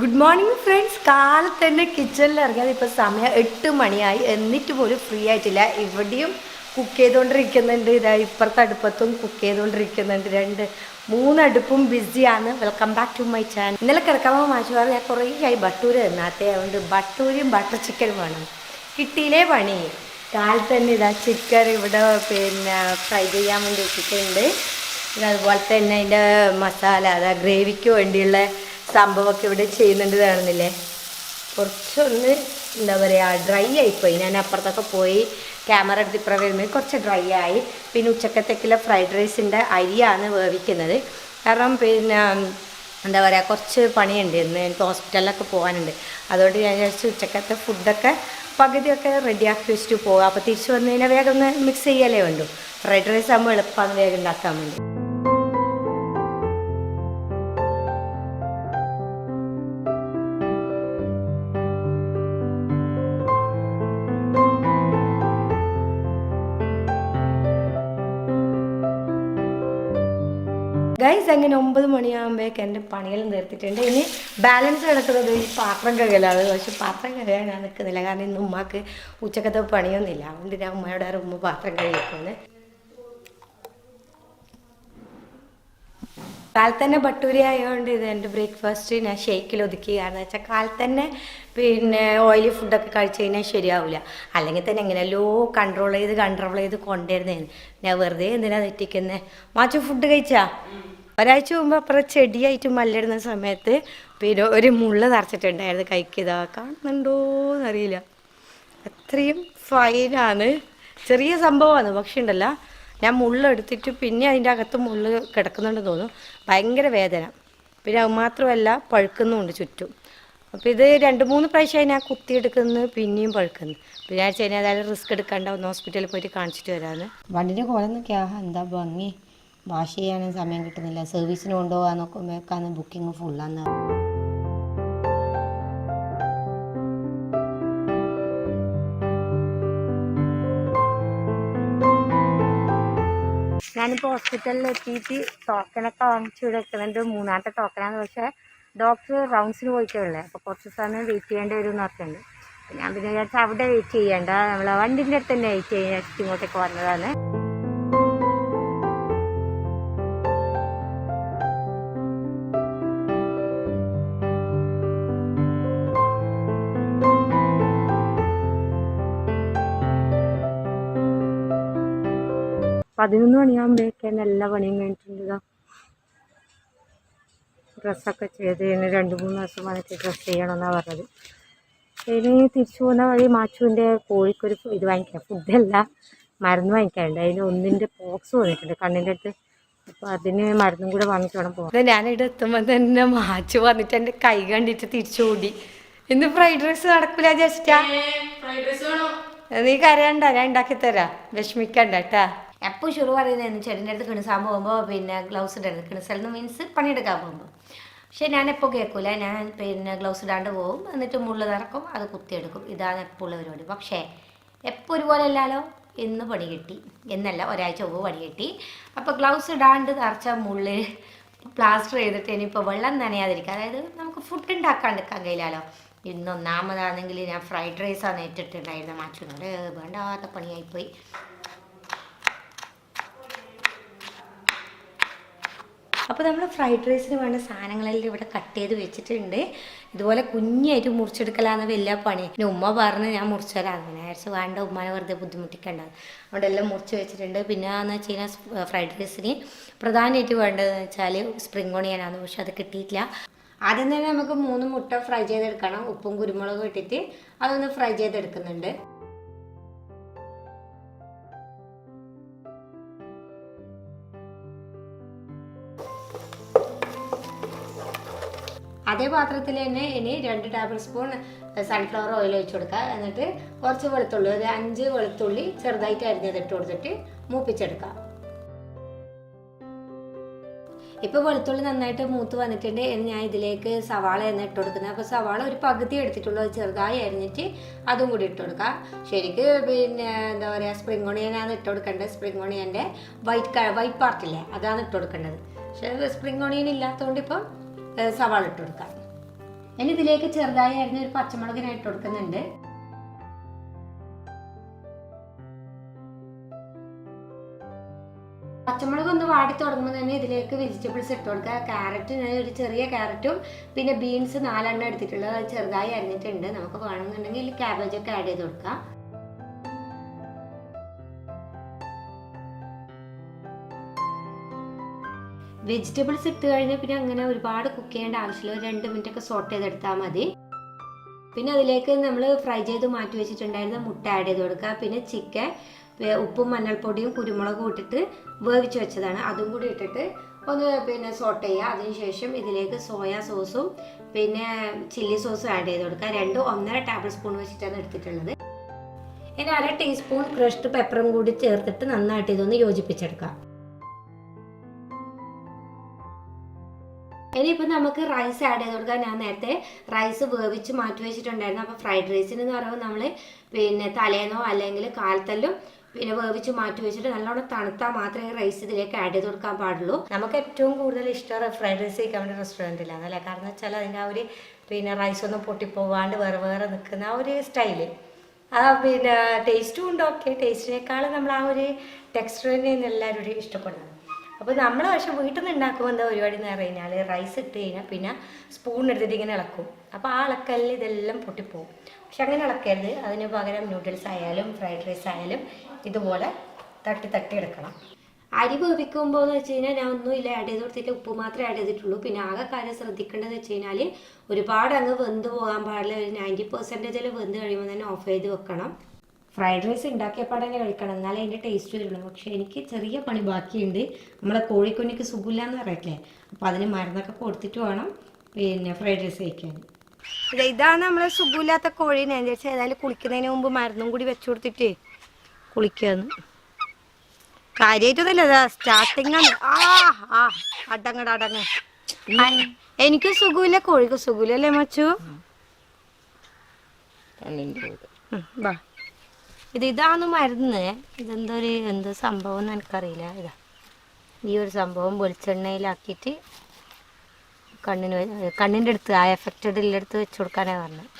Good morning friends കാലത്ത് തന്നെ കിച്ചണിൽ ഇറങ്ങിയത് ഇപ്പോൾ സമയം എട്ട് മണിയായി. എന്നിട്ട് പോലും ഫ്രീ ആയിട്ടില്ല. ഇവിടെയും കുക്ക് ചെയ്തുകൊണ്ടിരിക്കുന്നുണ്ട് ഇതാ ഇപ്പുറത്തെ അടുപ്പത്തും കുക്ക് ചെയ്തുകൊണ്ടിരിക്കുന്നുണ്ട് രണ്ട് മൂന്നടുപ്പും ബിസിയാണ് welcome back to my channel ഇന്നലെ കിടക്കാമോ പറഞ്ഞു ഞാൻ കുറേ ആയി. ബട്ടൂര് തന്നാത്തേ. അതുകൊണ്ട് ബട്ടൂരും ബട്ടർ ചിക്കനും വേണം. കിട്ടിയില്ലേ പണി. കാലത്ത് തന്നെ ഇതാ ചിക്കൻ ഇവിടെ പിന്നെ ഫ്രൈ ചെയ്യാൻ വേണ്ടി വെച്ചിട്ടുണ്ട്. അതുപോലെ തന്നെ അതിന്റെ മസാല അതാ ഗ്രേവിക്ക് വേണ്ടിയുള്ള സംഭവമൊക്കെ ഇവിടെ ചെയ്യുന്നുണ്ട് കാണുന്നില്ലേ? കുറച്ചൊന്ന് എന്താ പറയുക ഡ്രൈ ആയിപ്പോയി. ഞാൻ അപ്പുറത്തൊക്കെ പോയി ക്യാമറ എടുത്ത് ഇപ്പുറം വരുമ്പോൾ കുറച്ച് ഡ്രൈ ആയി. പിന്നെ ഉച്ചക്കത്തേക്കുള്ള ഫ്രൈഡ് റൈസിന്റെ അരിയാണ് വേവിക്കുന്നത്. കാരണം പിന്നെ എന്താ പറയുക കുറച്ച് പണിയുണ്ട്. ഇന്ന് എനിക്ക് ഹോസ്പിറ്റലിലൊക്കെ പോകാനുണ്ട്. അതുകൊണ്ട് ഞാൻ വിചാരിച്ചു ഉച്ചക്കത്തെ ഫുഡൊക്കെ പകുതിയൊക്കെ റെഡിയാക്കി വെച്ചിട്ട് പോകാം. അപ്പോൾ തിരിച്ച് വന്നു കഴിഞ്ഞാൽ വേഗം ഒന്ന് മിക്സ് ചെയ്യലേ വേണ്ടു ഫ്രൈഡ് റൈസ് ആകുമ്പോൾ എളുപ്പമാണ് വേഗം ഉണ്ടാക്കാൻ വേണ്ടി. ഗൈസ് അങ്ങനെ ഒമ്പത് മണിയാകുമ്പോഴേക്ക് എന്റെ പണിയെല്ലാം നിർത്തിയിട്ടുണ്ട് ഇനി ബാലൻസ് കിടക്കുന്നത് ഈ പാത്രം കഴുകലാണ്. പക്ഷെ പാത്രം കഴുകാൻ ഞാൻ നിൽക്കുന്നില്ല. കാരണം ഇന്ന് ഉമ്മാക്ക് ഉച്ചക്കത്തെ പണിയൊന്നുമില്ല. അതുകൊണ്ട് ഞാൻ ഉമ്മയോട് ആരും ഉമ്മ പാത്രം കഴുകിക്കുന്നത് കാലത്ത് തന്നെ ബട്ടൂരി ആയതുകൊണ്ട് ഇത് എന്റെ ബ്രേക്ക്ഫാസ്റ്റ് ഞാൻ ഷേക്കിൽ ഒതുക്കി കാരണം വെച്ചാൽ കാലത്തന്നെ പിന്നെ ഓയിലി ഫുഡൊക്കെ കഴിച്ച് കഴിഞ്ഞാൽ ശരിയാവില്ല അല്ലെങ്കിൽ തന്നെ എങ്ങനെയല്ലോ കൺട്രോൾ ചെയ്ത് കൺട്രോൾ ചെയ്ത് കൊണ്ടുവരുന്നതാണ് ഞാൻ വെറുതെ എന്തിനാ തെറ്റിക്കുന്നത് മാച്ചു ഫുഡ് കഴിച്ചാ? ഒരാഴ്ച മുമ്പ് അപ്പുറം ചെടിയായിട്ട് മല്ലിടുന്ന സമയത്ത് പിന്നെ ഒരു മുള്ള നിറച്ചിട്ടുണ്ടായിരുന്നു. കഴിക്കുക കാണുന്നുണ്ടോ എന്നറിയില്ല. അത്രയും ഫൈനാണ് ചെറിയ സംഭവമാണ്. പക്ഷെ ഉണ്ടല്ലോ ഞാൻ മുള്ളെടുത്തിട്ട് പിന്നെ അതിന്റെ അകത്ത് മുള്ള് കിടക്കുന്നുണ്ടെന്ന് തോന്നും ഭയങ്കര വേദന. പിന്നെ അത് മാത്രമല്ല പഴുക്കുന്നുമുണ്ട് ചുറ്റും. അപ്പോൾ ഇത് രണ്ട് മൂന്ന് പ്രാവശ്യമായി ഞാൻ കുത്തിയെടുക്കുന്നു പിന്നെയും പഴുക്കുന്നു. പിന്നെ ഞാൻ ചെയ്യുന്നത് അതായത് റിസ്ക് എടുക്കാണ്ട് ഒന്ന് ഹോസ്പിറ്റലിൽ പോയിട്ട് കാണിച്ചിട്ട് വരാമെന്ന് വണ്ടിന്റെ കോലൊന്നൊക്കെയാ എന്താ ഭംഗി. വാഷ് ചെയ്യാനും സമയം കിട്ടുന്നില്ല. സർവീസിന് കൊണ്ടുപോകാൻ നോക്കുമ്പോഴേക്കാണ് ബുക്കിംഗ് ഫുള്ളാന്ന് ഞാനിപ്പോൾ ഹോസ്പിറ്റലിൽ എത്തിയിട്ട് ടോക്കനൊക്കെ വാങ്ങിച്ചു വെക്കുന്നുണ്ട് മൂന്നാമത്തെ ടോക്കനാണ് പക്ഷേ ഡോക്ടർ റൗണ്ട്സിന് പോയിട്ടുള്ളത് അപ്പോൾ കുറച്ച് സമയം വെയിറ്റ് ചെയ്യേണ്ടി വരും എന്ന് പറഞ്ഞിട്ടുണ്ട് ഞാൻ പിന്നെ വിചാരിച്ചാൽ അവിടെ വെയിറ്റ് ചെയ്യേണ്ട. നമ്മളെ വണ്ടിന്റെ അടുത്ത് തന്നെ വെയിറ്റ് ചെയ്യാൻ ഇങ്ങോട്ടേക്ക് വന്നതാണ്. പതിനൊന്ന് മണിയാകുമ്പോഴേക്കാണ് എല്ലാ പണിയും കഴിഞ്ഞിട്ടുണ്ട് ഡ്രസ്സൊക്കെ ചെയ്ത് ഇനി രണ്ട് മൂന്ന് ദിവസം വന്നിട്ട് ഡ്രസ്സ് ചെയ്യണമെന്നാണ് പറഞ്ഞത്. ഇനി തിരിച്ചു പോകുന്ന വഴി മാച്ചുവിന്റെ കോഴിക്കൊരു ഇത് വാങ്ങിക്കാം. ഫുഡല്ല മരുന്ന് വാങ്ങിക്കാനുണ്ട്. അതിന് ഒന്നിന്റെ ബോക്സ് വന്നിട്ടുണ്ട് കണ്ണിന്റെ അടുത്ത്. അപ്പോൾ അതിന് മരുന്നും കൂടെ വാങ്ങിച്ചു വേണം പോകാൻ. ഞാനിവിടെ എത്തുമ്പോൾ തന്നെ മാച്ചു വന്നിട്ട് എന്റെ കൈ കണ്ടിട്ട് തിരിച്ചു ഓടി ഇന്ന് ഫ്രൈഡ് റൈസ് നടക്കൂല ജസ്റ്റാ നീ കരയണ്ട ഞാൻ ഉണ്ടാക്കി തരാം വിഷമിക്കണ്ട കേട്ടാ? എപ്പോൾ ഷുറു പറയുന്നത് ചേട്ടന്റെ അടുത്ത് കിണസാൻ പോകുമ്പോൾ പിന്നെ ഗ്ലൗസ് ഇടരുത്. കിണസലെന്ന് മീൻസ് പണിയെടുക്കാൻ പോകുമ്പോൾ പക്ഷെ ഞാൻ എപ്പോൾ കേൾക്കൂല. ഞാൻ പിന്നെ ഗ്ലൗസ് ഇടാണ്ട് പോകും. എന്നിട്ട് മുള്ള് നിറക്കും. അത് കുത്തിയെടുക്കും. ഇതാണ് എപ്പോൾ ഉള്ള പരിപാടി. പക്ഷേ എപ്പോൾ ഒരുപോലെ അല്ലാലോ? ഇന്ന് പണി കിട്ടി. എന്നല്ല ഒരാഴ്ച മുമ്പ് പണി കിട്ടി. അപ്പോൾ ഗ്ലൗസ് ഇടാണ്ട് നിറച്ച മുള്ള് പ്ലാസ്റ്റർ ചെയ്തിട്ട് ഇനിയിപ്പോൾ വെള്ളം നനയാതിരിക്കുക. അതായത് നമുക്ക് ഫുഡ് ഉണ്ടാക്കാണ്ടിരിക്കാൻ കഴിയില്ലല്ലോ ഇന്ന് ഒന്നാമതാണെങ്കിൽ ഞാൻ ഫ്രൈഡ് റൈസാണ് ഏറ്റിട്ടുണ്ടായിരുന്നത് മാച്ചുനോട് വേണ്ടാത്ത പണിയായിപ്പോയി. അപ്പോൾ നമ്മൾ ഫ്രൈഡ് റൈസിന് വേണ്ട സാധനങ്ങളെല്ലാം ഇവിടെ കട്ട് ചെയ്ത് വെച്ചിട്ടുണ്ട്. ഇതുപോലെ കുഞ്ഞായിട്ട് മുറിച്ചെടുക്കലാന്ന് വലിയ പണി. പിന്നെ ഉമ്മ പറഞ്ഞ് ഞാൻ മുറിച്ചു തരാം അങ്ങനെ ആഴ്ച വേണ്ട ഉമ്മാനെ വെറുതെ ബുദ്ധിമുട്ടിക്കണ്ട. അവിടെ എല്ലാം മുറിച്ച് വെച്ചിട്ടുണ്ട്. പിന്നെ എന്ന് വെച്ച് കഴിഞ്ഞാൽ ഫ്രൈഡ് റൈസിന് പ്രധാനമായിട്ട് വേണ്ടതെന്ന് വെച്ചാൽ സ്പ്രിംഗ് ഓണിയനാണ് പക്ഷെ അത് കിട്ടിയിട്ടില്ല. ആദ്യം തന്നെ നമുക്ക് മൂന്ന് മുട്ട ഫ്രൈ ചെയ്തെടുക്കണം. ഉപ്പും കുരുമുളകും ഇട്ടിട്ട് അതൊന്ന് ഫ്രൈ ചെയ്തെടുക്കുന്നുണ്ട്. അതേ പാത്രത്തിൽ തന്നെ ഇനി രണ്ട് ടേബിൾ സ്പൂൺ സൺഫ്ലവർ ഓയിൽ ഒഴിച്ചു കൊടുക്കുക. എന്നിട്ട് കുറച്ച് വെളുത്തുള്ളി ഒരു അഞ്ച് വെളുത്തുള്ളി ചെറുതായിട്ട് അരിഞ്ഞത് ഇട്ട് കൊടുത്തിട്ട് മൂപ്പിച്ചെടുക്കുക. ഇപ്പോൾ വെളുത്തുള്ളി നന്നായിട്ട് മൂത്ത് വന്നിട്ടുണ്ട്. ഞാൻ ഇതിലേക്ക് സവാള എന്ന് ഇട്ട് കൊടുക്കുന്നത്. അപ്പോൾ സവാള ഒരു പകുതി എടുത്തിട്ടുള്ളൂ. ചെറുതായി അരിഞ്ഞിട്ട് അതും കൂടി ഇട്ട് കൊടുക്കുക. ശരിക്ക് പിന്നെ എന്താ പറയുക സ്പ്രിംഗ് ഓണിയനാണ് ഇട്ട് കൊടുക്കേണ്ടത്. സ്പ്രിംഗ് ഓണിയന്റെ വൈറ്റ് വൈറ്റ് പാർട്ടില്ലേ അതാണ് ഇട്ട് കൊടുക്കേണ്ടത്. പക്ഷേ സ്പ്രിംഗ് ഓണിയൻ ഇല്ലാത്തതുകൊണ്ട് ഇപ്പം സവാള ഇട്ട് കൊടുക്കാം. ഞാൻ ഇതിലേക്ക് ചെറുതായി അരിഞ്ഞ ഒരു പച്ചമുളക് ഞാൻ ഇട്ട് കൊടുക്കുന്നുണ്ട്. പച്ചമുളക് ഒന്ന് വാടി തുടങ്ങുമ്പോൾ തന്നെ ഇതിലേക്ക് വെജിറ്റബിൾസ് ഇട്ട് കൊടുക്കുക. ഞാൻ ഒരു ചെറിയ ക്യാരറ്റും പിന്നെ ബീൻസ് നാലെണ്ണം എടുത്തിട്ടുള്ളത് ചെറുതായി അരിഞ്ഞിട്ടുണ്ട്. നമുക്ക് വേണമെന്നുണ്ടെങ്കിൽ ക്യാബേജ് ഒക്കെ ആഡ് ചെയ്ത് കൊടുക്കാം. വെജിറ്റബിൾസ് ഇട്ട് കഴിഞ്ഞാൽ പിന്നെ അങ്ങനെ ഒരുപാട് കുക്ക് ചെയ്യേണ്ട ആവശ്യമില്ല. ഒരു രണ്ട് മിനിറ്റ് ഒക്കെ സോട്ട് ചെയ്തെടുത്താൽ മതി. പിന്നെ അതിലേക്ക് നമ്മൾ ഫ്രൈ ചെയ്ത് മാറ്റി വെച്ചിട്ടുണ്ടായിരുന്ന മുട്ട ആഡ് ചെയ്ത് കൊടുക്കുക. പിന്നെ ചിക്കൻ ഉപ്പും മഞ്ഞൾപ്പൊടിയും കുരുമുളകും ഇട്ടിട്ട് വേവിച്ച് വെച്ചതാണ്. അതും കൂടി ഇട്ടിട്ട് ഒന്ന് പിന്നെ സോട്ട് ചെയ്യുക. അതിനുശേഷം ഇതിലേക്ക് സോയാ സോസും പിന്നെ ചില്ലി സോസും ആഡ് ചെയ്ത് കൊടുക്കുക. രണ്ടും ഒന്നര ടേബിൾ സ്പൂൺ വെച്ചിട്ടാണ് എടുത്തിട്ടുള്ളത്. ഇനി അര ടീസ്പൂൺ ക്രഷ്ഡ് പെപ്പറും കൂടി ചേർത്തിട്ട് നന്നായിട്ട് ഇതൊന്ന് യോജിപ്പിച്ചെടുക്കാം ഇനിയിപ്പോൾ നമുക്ക് റൈസ് ആഡ് ചെയ്ത് കൊടുക്കാം. ഞാൻ നേരത്തെ റൈസ് വേവിച്ച് മാറ്റി വെച്ചിട്ടുണ്ടായിരുന്നു. അപ്പോൾ ഫ്രൈഡ് റൈസിന് എന്ന് പറയുമ്പോൾ നമ്മൾ പിന്നെ തലേന്നോ അല്ലെങ്കിൽ കാൽത്തല്ലോ പിന്നെ വേവിച്ച് മാറ്റി വെച്ചിട്ട് നല്ലോണം തണുത്താൽ മാത്രമേ റൈസ് ഇതിലേക്ക് ആഡ് ചെയ്ത് കൊടുക്കാൻ പാടുള്ളൂ. നമുക്ക് ഏറ്റവും കൂടുതൽ ഇഷ്ടം ഫ്രൈഡ് റൈസ് കഴിക്കാൻ വേണ്ടി റെസ്റ്റോറന്റിലാണ് അല്ലേ? കാരണം വെച്ചാൽ അതിന്റെ ആ ഒരു പിന്നെ റൈസ് ഒന്നും പൊട്ടിപ്പോവാണ്ട് വേറെ വേറെ നിൽക്കുന്ന ആ ഒരു സ്റ്റൈൽ ആ പിന്നെ ടേസ്റ്റും ഉണ്ട്. ഓക്കെ ടേസ്റ്റിനേക്കാളും നമ്മൾ ആ ഒരു ടെക്സ്ചർ തന്നെയാണ് എല്ലാവരും ഇഷ്ടപ്പെടുന്നത്. അപ്പോൾ നമ്മൾ പക്ഷേ വീട്ടിൽ നിന്ന് ഉണ്ടാക്കുമ്പോൾ എന്താ പരിപാടി എന്ന് പറഞ്ഞു കഴിഞ്ഞാൽ റൈസ് ഇട്ട് കഴിഞ്ഞാൽ പിന്നെ സ്പൂൺ എടുത്തിട്ട് ഇങ്ങനെ ഇളക്കും. അപ്പോൾ ആ ഇളക്കലിൽ ഇതെല്ലാം പൊട്ടിപ്പോവും. പക്ഷെ അങ്ങനെ ഇളക്കരുത്. അതിന് പകരം നൂഡിൽസ് ആയാലും ഫ്രൈഡ് റൈസ് ആയാലും ഇതുപോലെ തട്ടി തട്ടി എടുക്കണം. അരി വേവിക്കുമ്പോൾ എന്ന് വെച്ച് കഴിഞ്ഞാൽ ഞാൻ ഒന്നുമില്ല ആഡ് ചെയ്ത് കൊടുത്തിട്ട് ഉപ്പ് മാത്രമേ ആഡ് ചെയ്തിട്ടുള്ളൂ. പിന്നെ ആകെ കാര്യം ശ്രദ്ധിക്കേണ്ടതെന്ന് വെച്ച് കഴിഞ്ഞാൽ ഒരുപാട് അങ്ങ് വെന്ത് പോകാൻ പാടില്ല. ഒരു നയന്റി പെർസെന്റേജിൽ വെന്ത് കഴിയുമ്പോൾ തന്നെ ഓഫ് ചെയ്ത് വെക്കണം. ഫ്രൈഡ് റൈസ് ഉണ്ടാക്കിയപ്പാടെ തന്നെ കഴിക്കണം. എന്നാലേ അതിന്റെ ടേസ്റ്റ് വരുള്ളൂ. പക്ഷേ എനിക്ക് ചെറിയ പണി ബാക്കിയുണ്ട്. നമ്മളെ കോഴിക്കുഞ്ഞിക്ക് സുഖമില്ല എന്ന് പറയട്ടെ. അപ്പം അതിന് മരുന്നൊക്കെ കൊടുത്തിട്ട് വേണം പിന്നെ ഫ്രൈഡ് റൈസ് കഴിക്കാൻ. ഇതാണ് നമ്മളെ സുഖമില്ലാത്ത കോഴി. ഞാൻ വെച്ചാൽ ഏതായാലും കുളിക്കുന്നതിന് മുമ്പ് മരുന്നും കൂടി വെച്ചു കൊടുത്തിട്ട് കുളിക്കാന്ന്. കാര്യമായിട്ടൊന്നുമില്ല സ്റ്റാർട്ടിങ് ആണ്. ആ ആ അടങ്ങട അടങ്ങ. എനിക്ക് സുഖമില്ല കോഴിക്ക് സുഖമില്ല അല്ലേ മച്ചു? വാ ഇത് ഇതാണ് മരുന്ന്. ഇതെന്തോ ഒരു എന്ത് സംഭവം എന്ന് എനിക്കറിയില്ല. ഇതാ. ഈ ഒരു സംഭവം വെളിച്ചെണ്ണയിലാക്കിയിട്ട് കണ്ണിന് കണ്ണിന്റെ അടുത്ത് ആ എഫക്റ്റഡ് അടുത്ത് വെച്ച് കൊടുക്കാനാ പറഞ്ഞത്.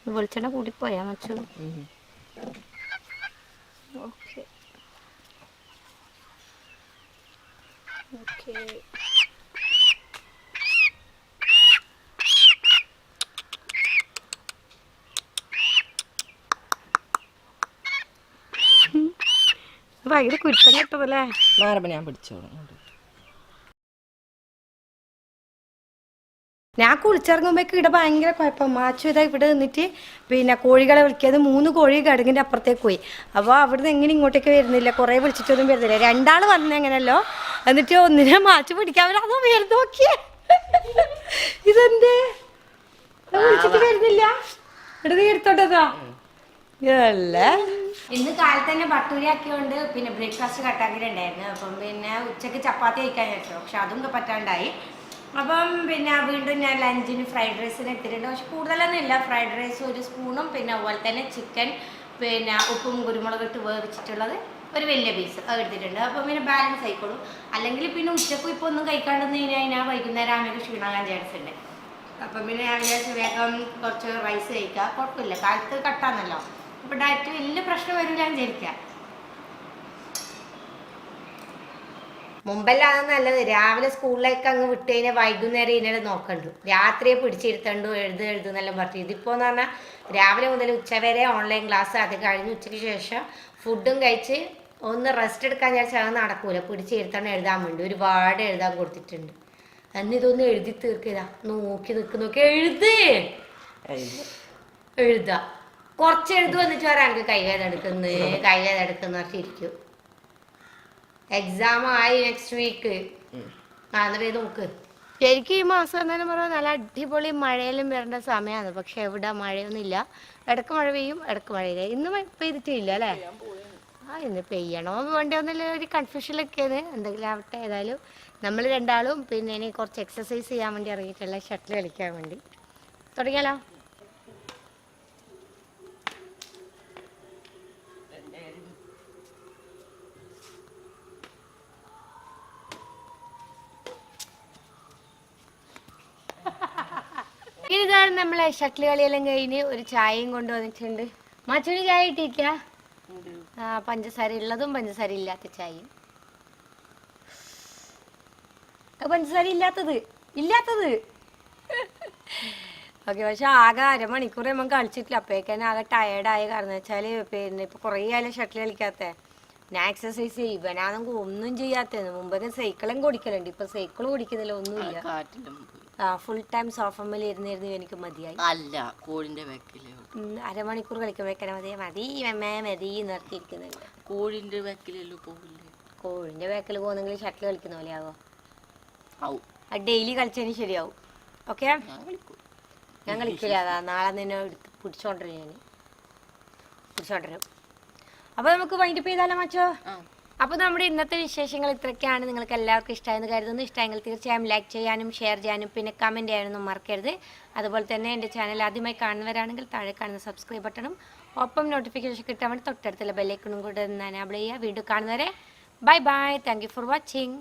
ഇത് വെളിച്ചെണ്ണ കൂടിപ്പോയാ മച്ചു? ഓക്കെ. ഓക്കെ. ഭയങ്കര കുരുത്തം കിട്ടുമല്ലേ നാരമ്പ ഞാൻ പിടിച്ചോളൂ. ഞാൻ കുളിച്ചിറങ്ങുമ്പോഴേക്ക് ഇവിടെ ഭയങ്കര കുഴപ്പം. മാച്ചു ഇതാ ഇവിടെ നിന്നിട്ട് പിന്നെ കോഴികളെ വിളിക്കാതെ മൂന്ന് കോഴി കടങ്ങിന്റെ അപ്പുറത്തേക്ക് പോയി. അപ്പോൾ അവിടുന്ന് എങ്ങനെ ഇങ്ങോട്ടേക്ക് വരുന്നില്ല? കുറേ വിളിച്ചിട്ടൊന്നും വരുന്നില്ല. രണ്ടാൾ വന്ന എങ്ങനെയല്ലോ? എന്നിട്ട് ഒന്നിനെ മാച്ചു പിടിക്കാൻ വരാം. അതോ വേറെ നോക്കിയേ. ഇതെന്തേ? വിളിച്ചിട്ട് വരുന്നില്ല. ഇവിടെ നീ എടുത്തോട്ടതാ ഇന്ന് കാലത്ത് തന്നെ ബട്ടൂരി ആക്കിയോണ്ട് പിന്നെ ബ്രേക്ക്ഫാസ്റ്റ് കട്ടാക്കിയിട്ടുണ്ടായിരുന്നു അപ്പം പിന്നെ ഉച്ചയ്ക്ക് ചപ്പാത്തി കഴിക്കാൻ വെച്ചു പക്ഷെ അതും പറ്റാണ്ടായി. അപ്പം പിന്നെ വീണ്ടും ഞാൻ ലഞ്ചിന് ഫ്രൈഡ് റൈസിന് എടുത്തിട്ടുണ്ട്. പക്ഷെ കൂടുതലൊന്നും ഇല്ല. ഫ്രൈഡ് റൈസ് ഒരു സ്പൂണും പിന്നെ അതുപോലെ തന്നെ ചിക്കൻ പിന്നെ ഉപ്പും കുരുമുളക് ഇട്ട് വേവിച്ചിട്ടുള്ളത് ഒരു വലിയ പീസ് എടുത്തിട്ടുണ്ട്. അപ്പം പിന്നെ ബാലൻസ് ആയിക്കോളും. അല്ലെങ്കിൽ പിന്നെ ഉച്ചക്കും ഇപ്പോൾ ഒന്നും കഴിക്കാണ്ടെന്ന് കഴിഞ്ഞാൽ ഞാൻ വൈകുന്നേരം ആകുമ്പോൾ ക്ഷീണാകാൻ ചാൻസ് ഉണ്ട്. അപ്പം പിന്നെ ഞാൻ വിചാരിച്ചു വേഗം കുറച്ച് റൈസ് കഴിക്കുക കുഴപ്പമില്ല. കാലത്ത് കട്ടാന്നല്ലോ. അപ്പോൾ ഡയറ്റ് വലിയ പ്രശ്നം വരില്ല വിചാരിക്കാം. മുമ്പല്ലാതെ നല്ലത് രാവിലെ സ്കൂളിലേക്ക് അങ്ങ് വിട്ട് കഴിഞ്ഞാൽ വൈകുന്നേരം ഇതിനെ നോക്കണ്ടു. രാത്രിയെ പിടിച്ചിരുത്തണ്ടു എഴുത് എഴുതുന്നെല്ലാം പറഞ്ഞു. ഇതിപ്പോൾ എന്ന് പറഞ്ഞാൽ രാവിലെ മുതൽ ഉച്ചവരെ ഓൺലൈൻ ക്ലാസ് അത് കഴിഞ്ഞ് ഉച്ചയ്ക്ക് ശേഷം ഫുഡും കഴിച്ച് ഒന്ന് റെസ്റ്റ് എടുക്കാൻ വിചാരിച്ചാൽ അത് നടക്കൂല. പിടിച്ചിരുത്തണം എഴുതാൻ വേണ്ടി. ഒരുപാട് എഴുതാൻ കൊടുത്തിട്ടുണ്ട്. അന്ന് ഇതൊന്ന് എഴുതി തീർക്കില്ല നോക്കി നിൽക്ക് നോക്കി. എഴുത്. എഴുതി. കുറച്ച് എഴുതു വന്നിട്ട് വരാൻ എനിക്ക് കൈവേദന എടുക്കുന്ന പറഞ്ഞിരിക്കും എക്സാം ആയി നെക്സ്റ്റ് വീക്ക് ഇത് നോക്ക്. ശരിക്കും ഈ മാസം എന്തായാലും പറയാം നല്ല അടിപൊളി മഴയിലും വരേണ്ട സമയമാണ് പക്ഷെ എവിടെ മഴയൊന്നുമില്ല. ഇടയ്ക്ക് മഴ പെയ്യും ഇടയ്ക്ക് മഴയില്ല ഇന്ന് പെയ്തിട്ടില്ല അല്ലേ? ആ ഇന്ന് പെയ്യണോ വേണ്ടിയൊന്നുമില്ല. ഒരു കൺഫ്യൂഷനിലൊക്കെയാണ് എന്തെങ്കിലും ആവട്ടെ ഏതായാലും. നമ്മൾ രണ്ടാളും പിന്നെ ഇനി കുറച്ച് എക്സസൈസ് ചെയ്യാൻ വേണ്ടി ഇറങ്ങിയിട്ടുള്ള ഷട്ടിൽ കളിക്കാൻ വേണ്ടി. തുടങ്ങിയാലോ ഏതായാലും നമ്മളെ ഷട്ടിൽ കളിയെല്ലാം കഴിഞ്ഞ് ഒരു ചായയും കൊണ്ടുവന്നിട്ടുണ്ട്. മച്ചൊരു ചായ കിട്ടിയിട്ടില്ല. ആ പഞ്ചസാര ഉള്ളതും പഞ്ചസാര ഇല്ലാത്ത ചായയും. പഞ്ചസാര ഇല്ലാത്തത് ഇല്ലാത്തത്. ഓക്കെ പക്ഷെ ആകെ അരമണിക്കൂർ നമ്മൾ കളിച്ചിട്ടില്ല. അപ്പോഴേക്കന്നെ ആകെ ടയേർഡായ കാരണം വെച്ചാൽ പിന്നെ ഇപ്പൊ കുറേ ആയാലും ഷട്ടിൽ കളിക്കാത്ത. ഞാൻ എക്സസൈസ് ചെയ്യും. ഇവനാണെങ്കിൽ ഒന്നും ചെയ്യാത്തത് മുമ്പൊക്കെ സൈക്കിളും കുടിക്കലുണ്ട്. ഇപ്പൊ സൈക്കിൾ കുടിക്കുന്നില്ല ഒന്നുമില്ല. ഫുൾ ടൈം സോഫമ്മയിൽ ഇരുന്നിരുന്നു എനിക്ക് മതിയായി. അല്ല കോഴിന്റെ വെക്കിലേ അരമണിക്കൂർ കളിക്കുമ്പോഴേക്കാണ് മതി. മതി മെമ്മേ മതി നിർത്തിയിരിക്കുന്നുണ്ട്. കോഴിന്റെ വെക്കിലല്ലോ പോകില്ലേ കോഴിന്റെ ബാക്കിൽ പോകുന്നെങ്കിൽ ഷട്ടിൽ കളിക്കുന്ന പോലെ ആവോ ഡെയിലി കളിച്ചതിന് ശരിയാവും. ഓക്കെ ഞാൻ കളിക്കും. കളിക്കില്ല അതാ നാളെ നിന്നെ എടുത്ത് പിടിച്ചോണ്ടിരും ഞാൻ പിടിച്ചോണ്ടിരും. അപ്പോൾ നമുക്ക് വൈൻഡപ്പ് ചെയ്താലോ മച്ചോ? ആ. അപ്പോൾ നമ്മുടെ ഇന്നത്തെ വിശേഷങ്ങൾ ഇത്രയൊക്കെയാണ്. നിങ്ങൾക്ക് എല്ലാവർക്കും ഇഷ്ടമായെന്ന് കരുതുന്നു. ഇഷ്ടമെങ്കിൽ തീർച്ചയായും ലൈക്ക് ചെയ്യാനും ഷെയർ ചെയ്യാനും പിന്നെ കമന്റ് ചെയ്യാനൊന്നും മറക്കരുത്. അതുപോലെ തന്നെ എന്റെ ചാനൽ ആദ്യമായി കാണുന്നവരാണെങ്കിൽ താഴെ കാണുന്ന സബ്സ്ക്രൈബ് ബട്ടണും ഒപ്പം നോട്ടിഫിക്കേഷൻ കിട്ടാൻ വേണ്ടി തൊട്ടടുത്തുള്ള ബെല്ലൈക്കണും കൂടെ എനാബിൾ ചെയ്യുക. വീണ്ടും കാണുന്നവരെ bye bye thank for watching